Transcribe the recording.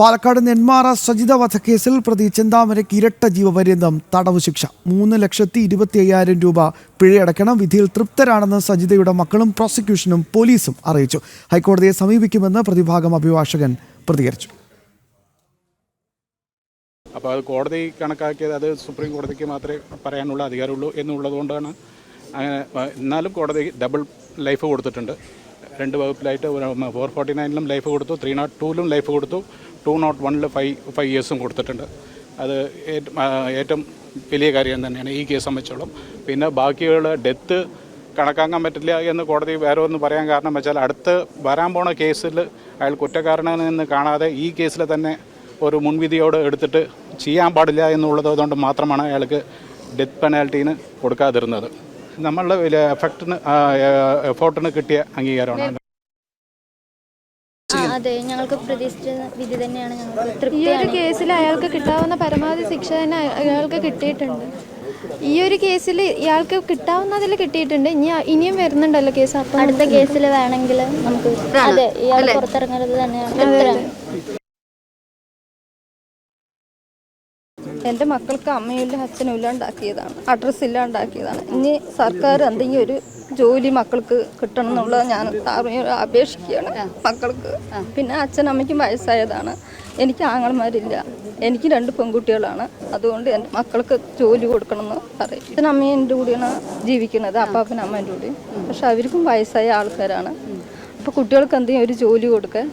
പാലക്കാട് നെന്മാറ സജിത വധക്കേസിൽ പ്രതി ചെന്താമരയ്ക്ക് ഇരട്ട ജീവപര്യന്തം തടവ് ശിക്ഷ. മൂന്ന് ലക്ഷത്തി ഇരുപത്തി അയ്യായിരം രൂപ പിഴയടക്കണം. വിധിയിൽ തൃപ്തരാണെന്ന് സജിതയുടെ മക്കളും പ്രോസിക്യൂഷനും പോലീസും അറിയിച്ചു. ഹൈക്കോടതിയെ സമീപിക്കുമെന്ന് പ്രതിഭാഗം അഭിഭാഷകൻ പ്രതികരിച്ചു. അപ്പോൾ അത് കോടതി കണക്കാക്കിയത് അത് സുപ്രീം കോടതിക്ക് മാത്രമേ പറയാനുള്ള അധികാരമുള്ളൂ എന്നുള്ളതുകൊണ്ടാണ്. അങ്ങനെ എന്നാലും കോടതി ഡബിൾ ലൈഫ് കൊടുത്തിട്ടുണ്ട്. രണ്ട് വകുപ്പിലായിട്ട് ഫോർ ഫോർട്ടി നയനിലും ലൈഫ് കൊടുത്തു ത്രീ നോട്ട് ടൂലും ലൈഫ് കൊടുത്തു ടു നോട്ട് വണ്ണിൽ ഫൈവ് ഫൈവ് ഇയേഴ്സും കൊടുത്തിട്ടുണ്ട്. അത് ഏറ്റ- ഏറ്റവും വലിയ കാര്യം തന്നെയാണ് ഈ കേസ് സംബന്ധിച്ചോളം. പിന്നെ ബാക്കിയുള്ള ഡെത്ത് കണക്കാക്കാൻ പറ്റില്ല എന്ന് കോടതി വേറെ ഒന്ന് പറയാൻ കാരണം വെച്ചാൽ അടുത്ത് വരാൻ പോണ കേസിൽ അയാൾ കുറ്റക്കാരനെന്ന് കാണാതെ ഈ കേസിൽ തന്നെ ഒരു മുൻവിധിയോട് എടുത്തിട്ട് ചെയ്യാൻ പാടില്ല എന്നുള്ളത് കൊണ്ട് മാത്രമാണ് അയാൾക്ക് ഡെത്ത് പെനാൽറ്റീന് കൊടുക്കാതിരുന്നത്. നമ്മളുടെ എഫക്റ്റിന് എഫോർട്ടിന് കിട്ടിയ അംഗീകാരമാണ്. അതെ. ഞങ്ങൾക്ക് പ്രതീക്ഷിച്ച വിധി തന്നെയാണ് ഞങ്ങൾക്ക് ഈ ഒരു കേസിൽ അയാൾക്ക് കിട്ടാവുന്ന പരമാവധി ശിക്ഷ തന്നെ അയാൾക്ക് കിട്ടിയിട്ടുണ്ട്. ഈ ഒരു കേസിൽ ഇയാൾക്ക് കിട്ടാവുന്നതിൽ കിട്ടിയിട്ടുണ്ട്. ഇനി ഇനിയും വരുന്നുണ്ടല്ലോ കേസ്. അപ്പം അടുത്ത കേസിൽ വേണമെങ്കിൽ നമുക്ക് അതെ. ഇയാൾ പുറത്തിറങ്ങരുത് തന്നെയാണ് എന്റെ മക്കൾക്ക് അമ്മയില്ല അച്ഛനും ഇല്ലാണ്ടാക്കിയതാണ് അഡ്രസ്സ് ഇല്ലാണ്ടാക്കിയതാണ് ഇനി സർക്കാർ എന്തെങ്കിലും ഒരു ജോലി മക്കൾക്ക് കിട്ടണം എന്നുള്ളത് ഞാൻ അപേക്ഷിക്കുകയാണ് മക്കൾക്ക്. പിന്നെ അച്ഛനമ്മയ്ക്കും വയസ്സായതാണ്. എനിക്ക് ആങ്ങളമാരില്ല. എനിക്ക് രണ്ട് പെൺകുട്ടികളാണ്. അതുകൊണ്ട് എന്റെ മക്കൾക്ക് ജോലി കൊടുക്കണമെന്ന് പറയും. അച്ഛനമ്മയും എന്റെ കൂടെയാണ് ജീവിക്കുന്നത് അപ്പാപ്പനും അമ്മേന്റെ കൂടെ പക്ഷെ അവർക്കും വയസ്സായ ആൾക്കാരാണ്. അപ്പോൾ കുട്ടികൾക്ക് എന്തെങ്കിലും ഒരു ജോലി കൊടുക്കുക